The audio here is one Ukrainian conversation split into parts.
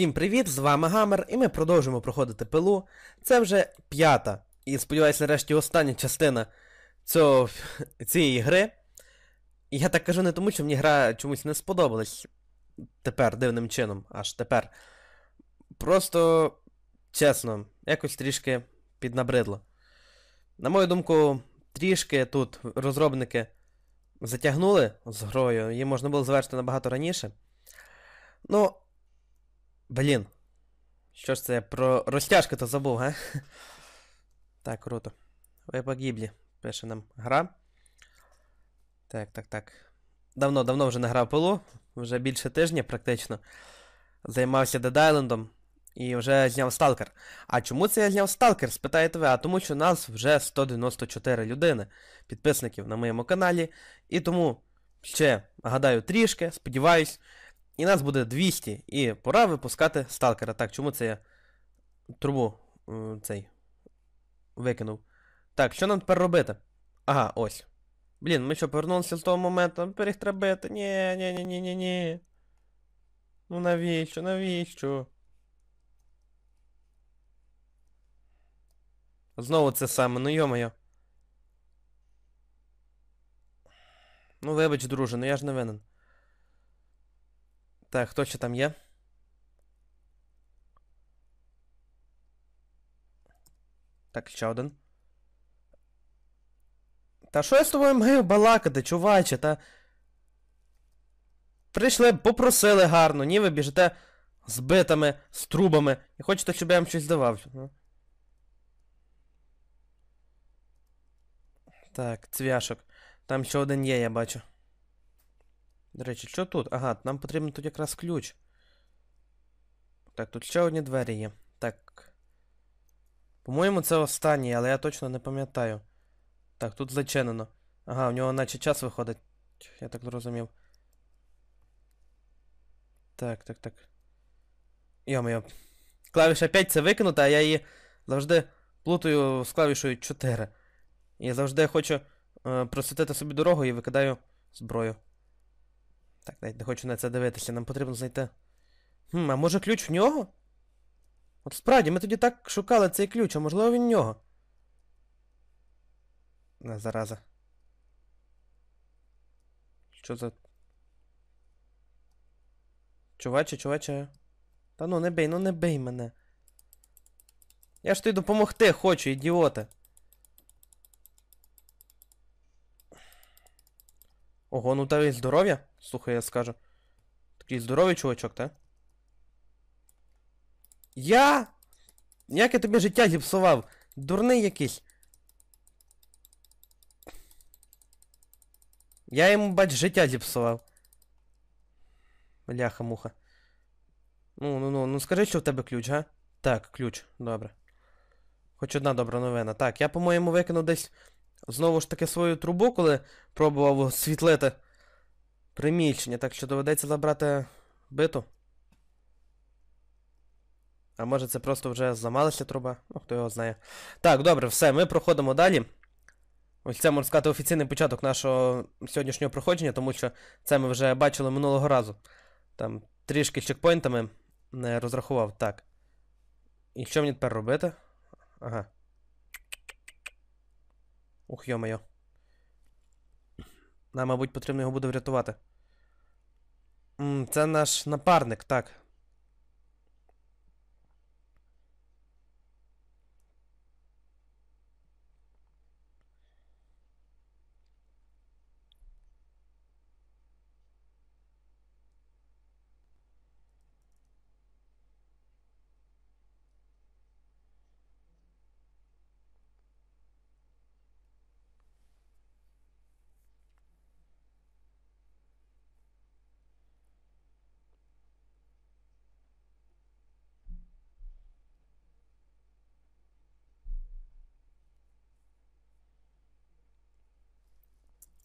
Всім привіт, з вами Гамер, і ми продовжуємо проходити пилу. Це вже п'ята і сподіваюся, нарешті остання частина цього, цієї гри. І я так кажу не тому, що мені гра чомусь не сподобалась тепер дивним чином, аж тепер. Просто, чесно, якось трішки піднабридло. На мою думку, трішки тут розробники затягнули з грою, її можна було завершити набагато раніше. Ну, Блін. Що ж це я про розтяжки то забув, га? Так, круто. Ви погиблі, пише нам гра. Так, так, так. Давно, давно вже не грав пилу, вже більше тижня практично. Займався Dead Island і вже зняв Сталкер. А чому це я зняв Сталкер? Спитаєте ви, а тому що нас вже 194 людини, підписників на моєму каналі. І тому ще, гадаю, трішки, сподіваюсь, і нас буде 200, і пора випускати сталкера. Так, чому це я трубу е, цей викинув? Так, що нам тепер робити? Ага, ось. Блін, ми що, повернулися з того моменту? Тепер їх треба бити. Ні, ні, ні, ні, ні, ні. Ну навіщо, навіщо? Знову це саме, ну йо-моє. Ну вибач, друже, ну я ж не винен. Так, хто ще там є? Так, ще один. Та що я з тобою маю балакати, чуваче, та. Прийшли, попросили гарно, ні, ви біжите з битами, з трубами. І хочете, щоб я вам щось давав. Ну. Так, цвяшок. Там ще один є, я бачу. До речі, що тут? Ага, нам потрібен тут якраз ключ. Так, тут ще одні двері є. Так. По-моєму, це останній, але я точно не пам'ятаю. Так, тут зачинено. Ага, у нього наче час виходить. Я так зрозумів. Так, так, так. Йо-моє. Клавіша 5 це викинута, а я її завжди плутаю з клавішою 4. І завжди хочу е, просвітити собі дорогу і викидаю зброю. Так, навіть не хочу на це дивитися, нам потрібно знайти. Хм, а може ключ в нього? От справді, ми тоді так шукали цей ключ, а можливо він в нього. Не, зараза. Що за. Чуваче, чуваче. Та ну не бей, ну не бей мене. Я ж тобі допомогти хочу, ідіоте. Ого, ну й здоров'я? Слухай, я скажу. Такий здоровий чувачок, та? Я? Як я тобі життя зіпсував? Дурний якийсь. Я йому, бач, життя зіпсував. Бляха-муха. Ну, ну, ну, ну скажи, що в тебе ключ, га? Так, ключ, добре. Хоч одна добра новина. Так, я, по-моєму, викинув десь знову ж таки свою трубу, коли пробував освітлити приміщення, так що доведеться забрати биту. А може це просто вже замалася труба? Ну, хто його знає. Так, добре, все, ми проходимо далі. Ось це, можна сказати, офіційний початок нашого сьогоднішнього проходження, тому що це ми вже бачили минулого разу. Там трішки чекпоінтами не розрахував. Так. І що мені тепер робити? Ага. Ух, йо-моє. Нам, мабуть, потрібно його буде врятувати. Це наш напарник, так.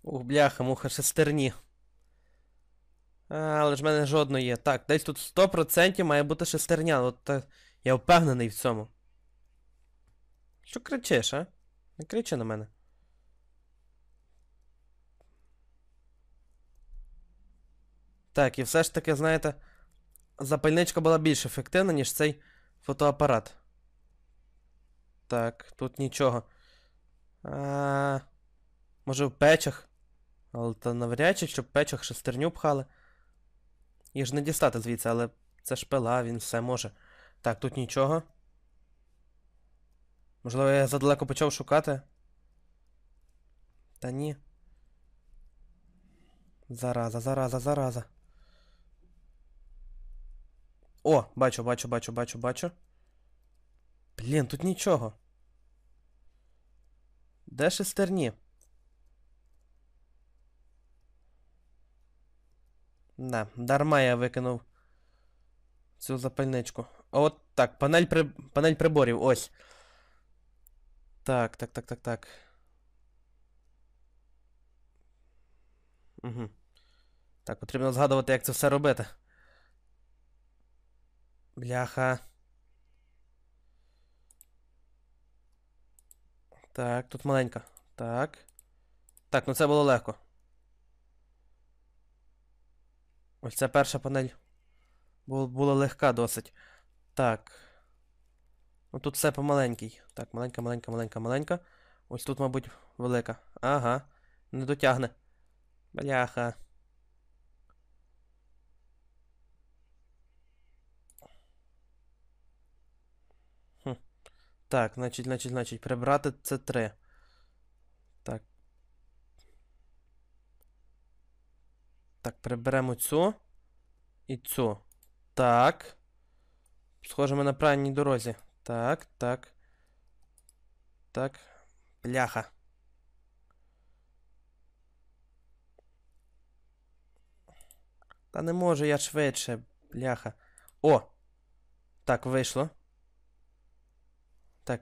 Ух, бляха, муха, шестерні. А, але ж в мене жодної є. Так, десь тут 100% має бути шестерня. От, та, я впевнений в цьому. Що кричиш, а? Не кричи на мене. Так, і все ж таки, знаєте, запальничка була більш ефективна, ніж цей фотоапарат. Так, тут нічого. А, може в печах? Але то навряд чи, щоб печах шестерню пхали. Їх ж не дістати звідси, але це ж пила, він все може. Так, тут нічого. Можливо, я задалеко почав шукати. Та ні. Зараза, зараза, зараза. О, бачу, бачу, бачу, бачу, бачу. Блін, тут нічого. Де шестерні? Да, дарма я викинув цю запальничку. От так, панель, при... панель приборів, ось. Так, так, так, так, так. Угу. Так, потрібно згадувати, як це все робити. Бляха. Так, тут маленька. Так. Так, ну це було легко. Ось ця перша панель. Бу- Була легка досить. Так. Ну тут все помаленький. Так, маленька, маленька, маленька, маленька. Ось тут, мабуть, велика. Ага. Не дотягне. Бляха. Так, значить, значить, значить, прибрати це 3. Так. Так, приберемо цю. І цю. Так. Схоже, ми на правильній дорозі. Так, так. Так. Бляха. Та не можу я швидше, бляха. О! Так, вийшло. Так,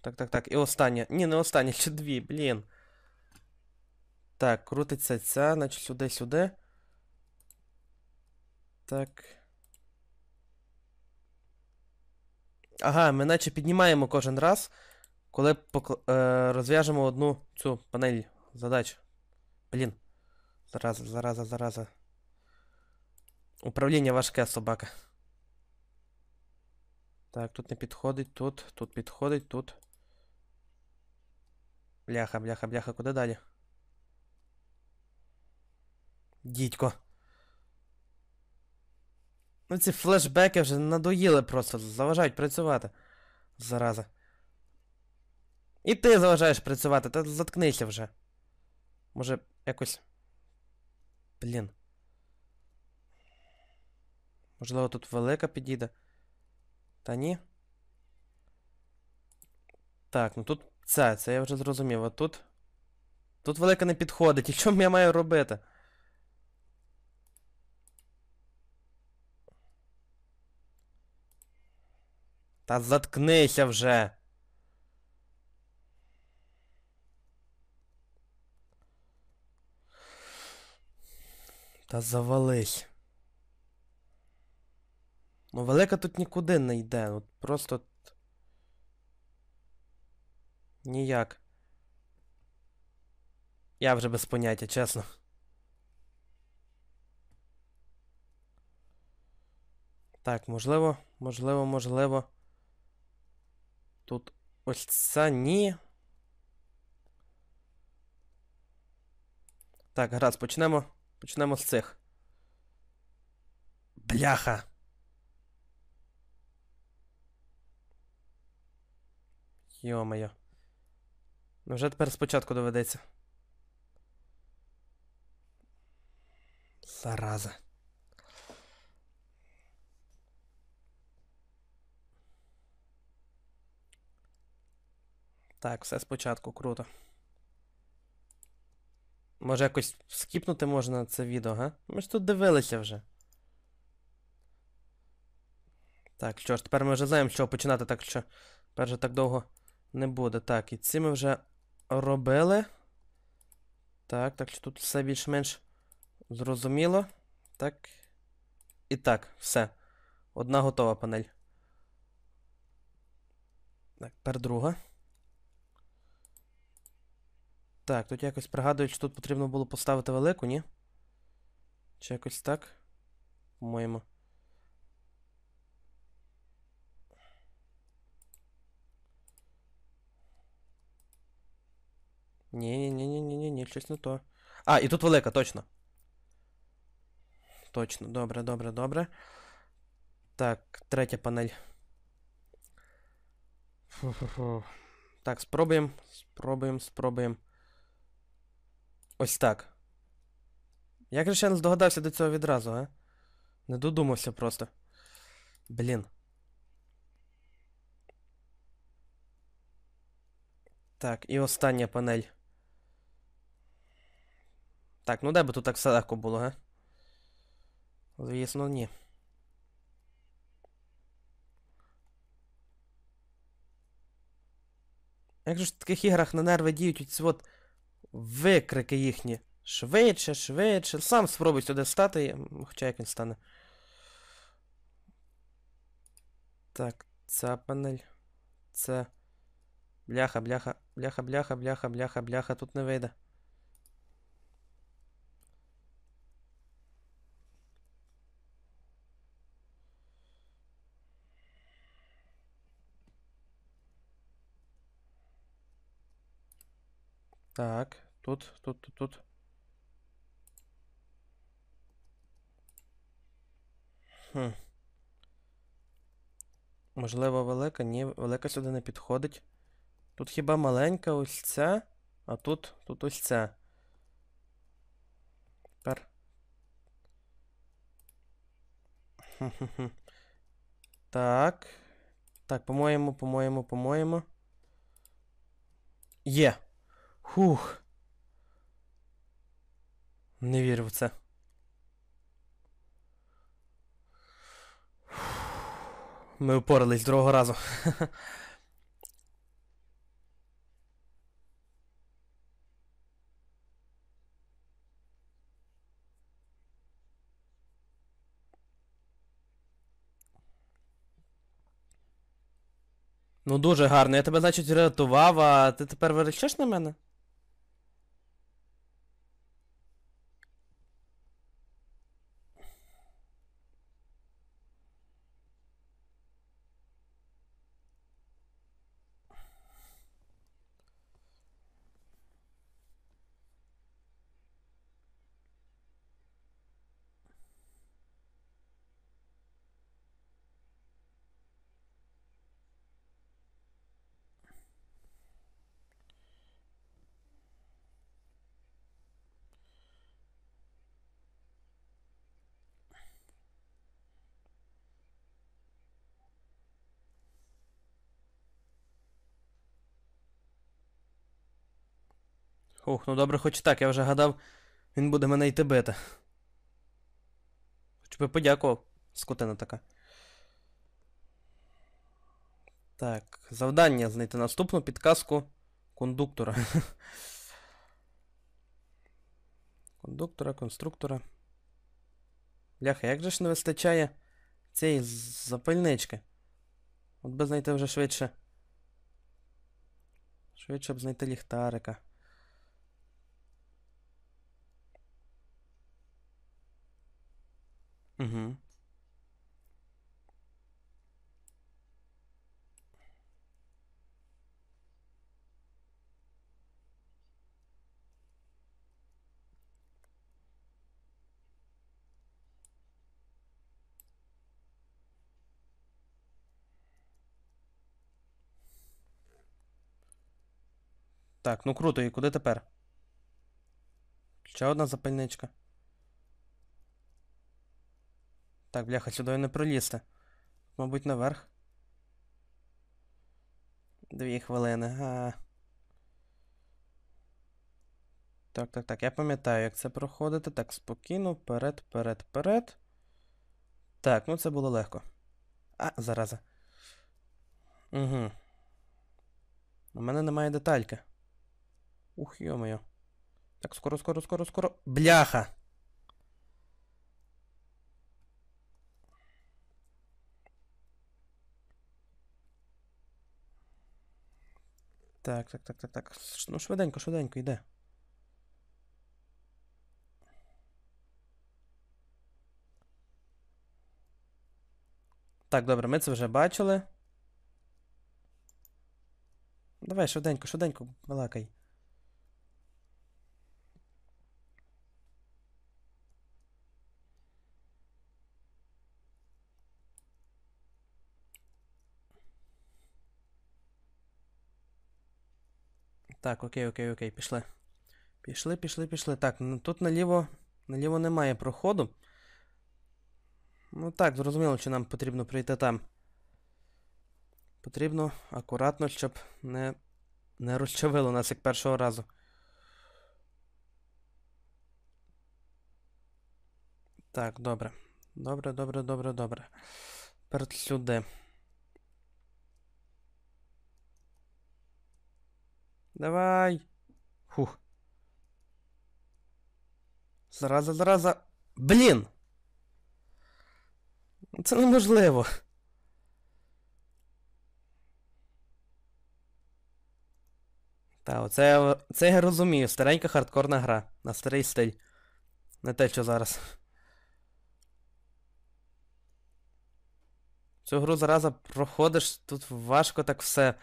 так, так, так. І остання. Ні, не остання, ще дві, блін. Так, крутиться ця, значить сюди, сюди. Так. Ага, ми наче піднімаємо кожен раз, коли покл- е, розв'яжемо одну цю панель задач. Блін. Зараза, зараза, зараза. Управління важке собака. Так, тут не підходить, тут, тут підходить, тут. Бляха, бляха, бляха, куди далі? Дідько. Ну ці флешбеки вже надоїли просто, заважають працювати. Зараза. І ти заважаєш працювати, та заткнися вже. Може, якось. Блін. Можливо, тут велика підійде. Та ні. Так, ну тут це, це я вже зрозумів. А тут. Тут велика не підходить. І що я маю робити? Та заткнися вже. Та завались. Ну, велика тут нікуди не йде. От просто. Ніяк. Я вже без поняття, чесно. Так, можливо, можливо, можливо. Тут ось це ні. Так, гаразд, почнемо. Почнемо з цих. Бляха. Йо-моє. Ну вже тепер спочатку доведеться. Зараза. Так, все спочатку, круто. Може якось скіпнути можна це відео, га? Ми ж тут дивилися вже. Так, що ж, тепер ми вже знаємо, чого починати, так що тепер же так довго не буде. Так, і ці ми вже робили. Так, так що тут все більш-менш зрозуміло. Так. І так, все. Одна готова панель. Так, тепер друга. Так, тут якось пригадують, що тут потрібно було поставити велику, ні? Чи якось так? По-моєму. Ні, ні, ні, ні, ні, ні, ні, щось не то. А, і тут велика, точно. Точно, добре, добре, добре. Так, третя панель. Фу-фу-фу. Так, спробуємо, спробуємо, спробуємо. Ось так. Як же ще не здогадався до цього відразу, а? Не додумався просто. Блін. Так, і остання панель. Так, ну де би тут так все легко було, га? Звісно, ні. Як же ж в таких іграх на нерви діють оці от викрики їхні. Швидше, швидше. Сам спробуй сюди встати, хоча як він стане. Так, ця панель. Це. Бляха, бляха, бляха, бляха, бляха, бляха, бляха, тут не вийде. Так, тут, тут, тут, тут. Хм. Можливо, велика? Ні, велика сюди не підходить. Тут хіба маленька ось ця, а тут, тут ось ця. Тепер. Так. Так, по-моєму, по-моєму, по-моєму. Є. Хух. Не вірю в це. Ми впорались другого разу. Ну дуже гарно. Я тебе, значить, рятував, а ти тепер вирішиш на мене? Ух, ну добре, хоч так, я вже гадав, він буде мене йти бити. Хоч би подякував, скотина така. Так, завдання знайти наступну підказку кондуктора. Кондуктора, конструктора. Бляха, як же ж не вистачає цієї запальнички? От би знайти вже швидше. Швидше б знайти ліхтарика. Угу. Так, ну круто, і куди тепер? Ще одна запальничка. Так, бляха, сюди не пролізти. Мабуть, наверх. Дві хвилини. А. Так, так, так. Я пам'ятаю, як це проходити. Так, спокійно, вперед, вперед, вперед. Так, ну це було легко. А, зараза. Угу. У мене немає детальки. Ух, йо-моє. Так, скоро, скоро, скоро, скоро. Бляха! Так, так, так, так, так. Ну, швиденько, швиденько йде. Так, добре, ми це вже бачили. Давай, швиденько, швиденько, балакай. Так, окей, окей, окей, пішли. Пішли, пішли, пішли. Так, ну тут наліво, наліво немає проходу. Ну так, зрозуміло, що нам потрібно прийти там. Потрібно акуратно, щоб не, не розчавило нас як першого разу. Так, добре. Добре, добре, добре, добре. Перед сюди. Давай. Фух. Зараза, зараза. Блін! Це неможливо. Та, оце, це я розумію. Старенька хардкорна гра. На старий стиль. Не те, що зараз. Цю гру зараза проходиш, тут важко так все.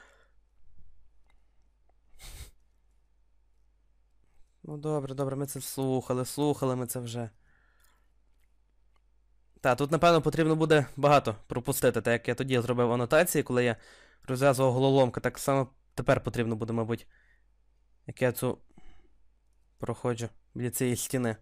Ну добре, добре, ми це слухали, слухали ми це вже. Та, тут, напевно, потрібно буде багато пропустити, так як я тоді зробив анотації, коли я розв'язував головоломку, так само тепер потрібно буде, мабуть. Як я цю проходжу біля цієї стіни.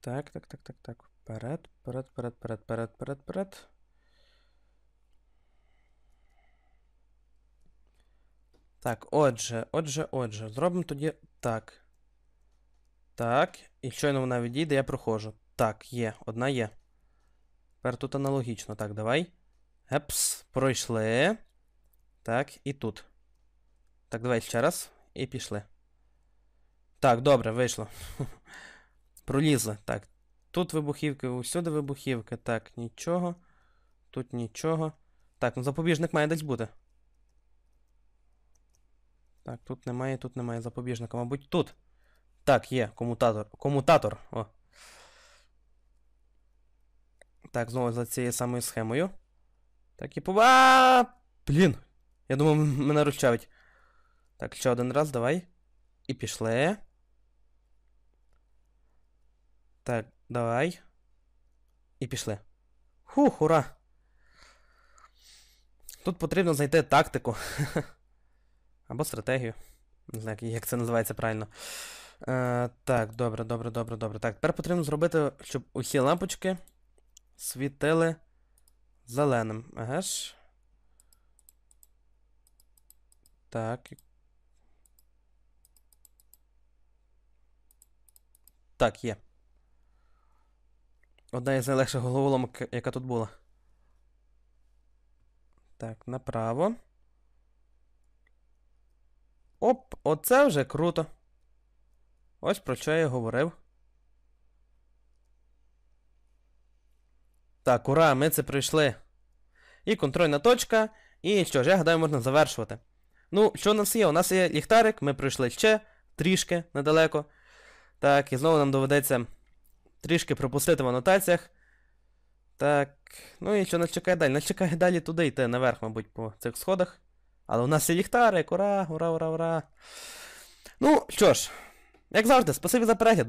Так, так, так, так, так. Вперед, вперед, вперед, вперед, вперед, вперед, вперед. Так, отже, отже, отже. Зробимо тоді так. Так. І щойно вона відійде, я проходжу. Так, є, одна є. Тепер тут аналогічно. Так, давай. Епс, пройшли. Так, і тут. Так, давай ще раз. І пішли. Так, добре, вийшло. Пролізли. Так. Тут вибухівки, усюди вибухівки. Так, нічого. Тут нічого. Так, ну запобіжник має десь бути. Так, тут немає, тут немає запобіжника. Мабуть, тут. Так, є, комутатор. Комутатор. О. Так, знову за цією самою схемою. Так і по. А! Блін! Я думав, мене розчавить. Так, ще один раз, давай. І пішли. Так, давай. І пішли. Хух, ура! Тут потрібно знайти тактику. Або стратегію. Не знаю, як- це називається правильно. Е, так, добре, добре, добре, добре. Так, тепер потрібно зробити, щоб усі лампочки світили зеленим. Ага ж. Так. Так, є. Одна із найлегших головоломок, яка тут була. Так, направо. Оп, оце вже круто. Ось про що я говорив. Так, ура, ми це пройшли. І контрольна точка. І що ж, я гадаю, можна завершувати. Ну, що у нас є? У нас є ліхтарик, ми пройшли ще трішки недалеко. Так, і знову нам доведеться трішки пропустити в анотаціях. Так, ну і що нас чекає далі? Нас чекає далі туди йти наверх, мабуть, по цих сходах. Але у нас є ліхтарик, ура, ура, ура, ура. Ну, що ж, як завжди, спасибі за перегляд.